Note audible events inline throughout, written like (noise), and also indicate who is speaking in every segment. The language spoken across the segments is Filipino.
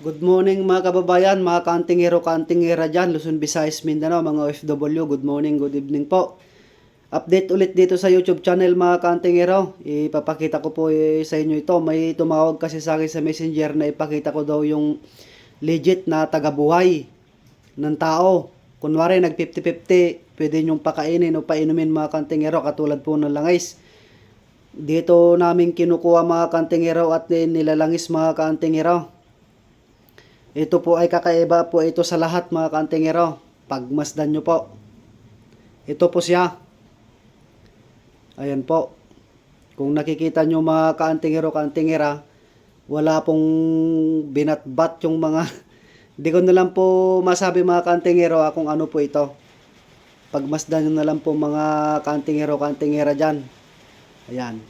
Speaker 1: Good morning mga kababayan, mga kantingero, kantingera dyan, Luzon, Visayas, Mindanao, mga OFW, good morning, good evening po. Update ulit dito sa YouTube channel mga kantingero. Ipapakita ko po eh, sa inyo ito. May tumawag kasi sa akin sa messenger na ipakita ko daw yung legit na tagabuhay ng tao. Kunwari nag 50-50, pwede nyong pakainin o painumin mga kantingero katulad po ng langis. Dito namin kinukuha mga kantingero at nilalangis mga kantingero. Ito po ay kakaiba po ito sa lahat mga kantingero. Pagmasdan nyo po. Ito po siya. Ayan po. Kung nakikita nyo mga kaantingero, kaantingera, wala pong binatbat yung mga... (laughs) Hindi ko na lang po masabi mga kaantingero ah, kung ano po ito. Pagmasdan nyo na lang po mga kaantingero, kaantingera dyan. Ayan.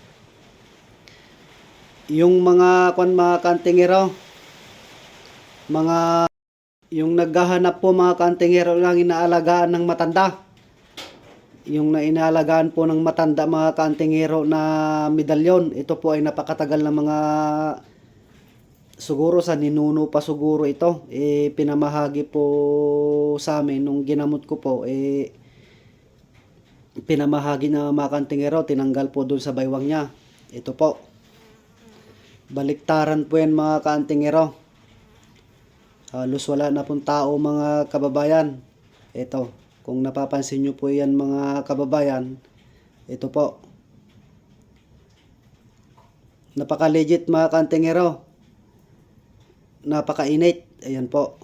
Speaker 1: Yung mga kwan mga kaantingero, mga yung naghahanap po mga kantingero ng inaalagaan ng matanda. Yung na inaalagaan po ng matanda mga kantingero na medalyon. Ito po ay napakatagal na mga siguro sa ninuno pa siguro ito. Eh, pinamahagi po sa amin nung ginamot ko po. Eh, pinamahagi na mga kantingero. Tinanggal po dun sa baywang niya. Ito po. Baliktaran po yan mga kantingero. Halos wala na pong tao mga kababayan. Ito, kung napapansin nyo po yan mga kababayan, ito po. Napaka-legit mga kantingero. Napaka-init. Ayan po.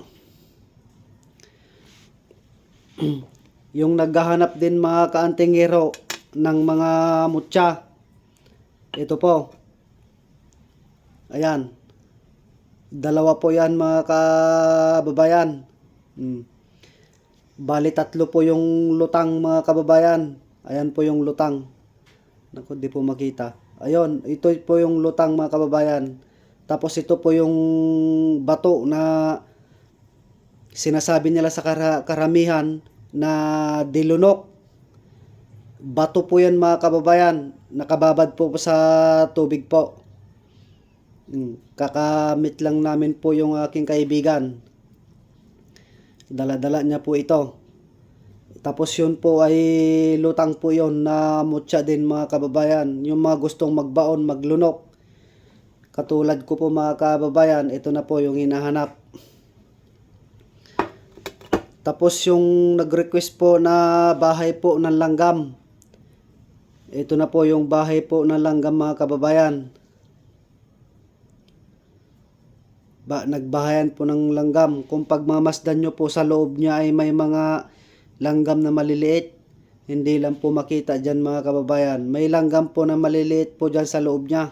Speaker 1: (clears throat) Yung naghahanap din mga kaantingero ng mga mutya. Ito po. Ayan. Dalawa po yan mga kababayan. Hmm. Bali tatlo po yung lutang mga kababayan. Ayan po yung lutang. Naku, di po makita. Ayun, ito po yung lutang mga kababayan. Tapos ito po yung bato na sinasabi nila sa kara- karamihan na dilunok. Bato po yan mga kababayan. Nakababad po sa tubig po. Mm, Kakamit lang namin po yung aking kaibigan. Dala-dala niya po ito. Tapos yun po ay lutang po yun na mutya din mga kababayan. Yung mga gustong magbaon, maglunok. Katulad ko po mga kababayan, ito na po yung hinahanap. Tapos yung nag-request po na bahay po ng langgam. Ito na po yung bahay po ng langgam mga kababayan. Ba, nagbahayan po ng langgam. Kung pagmamasdan nyo po sa loob niya ay may mga langgam na maliliit. Hindi lang po makita dyan mga kababayan. May langgam po na maliliit po dyan sa loob niya.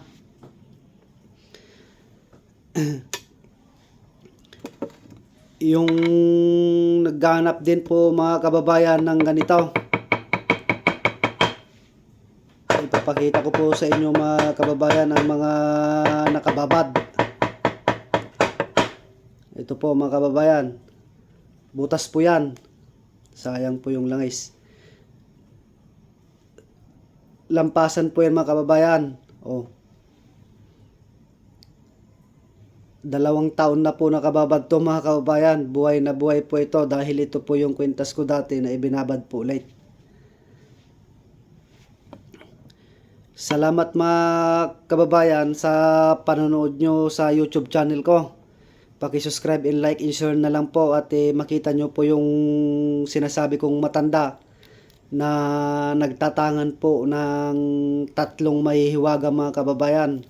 Speaker 1: (clears throat) Yung nagganap din po mga kababayan ng ganito. Ipapakita ko po sa inyo mga kababayan ang mga nakababad. Ito po mga kababayan. Butas po yan. Sayang po yung langis. Lampasan po yan mga kababayan. Oh. Dalawang taon na po nakababad to mga kababayan. Buhay na buhay po ito dahil ito po yung kwintas ko dati na ibinabad po ulit. Salamat mga kababayan sa panonood nyo sa YouTube channel ko. Paki-subscribe and like and share na lang po at eh, makita nyo po yung sinasabi kong matanda na nagtatangan po ng tatlong mahihiwaga mga kababayan.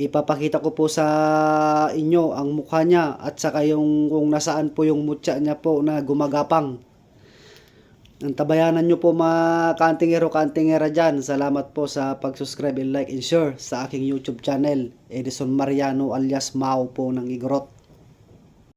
Speaker 1: Ipapakita ko po sa inyo ang mukha niya at saka yung kung nasaan po yung mutya niya po na gumagapang. Ang tabayanan nyo po mga kantingero kantingera dyan. Salamat po sa pag-subscribe and like and share sa aking YouTube channel. Edison Mariano alias Mao po ng Igorot.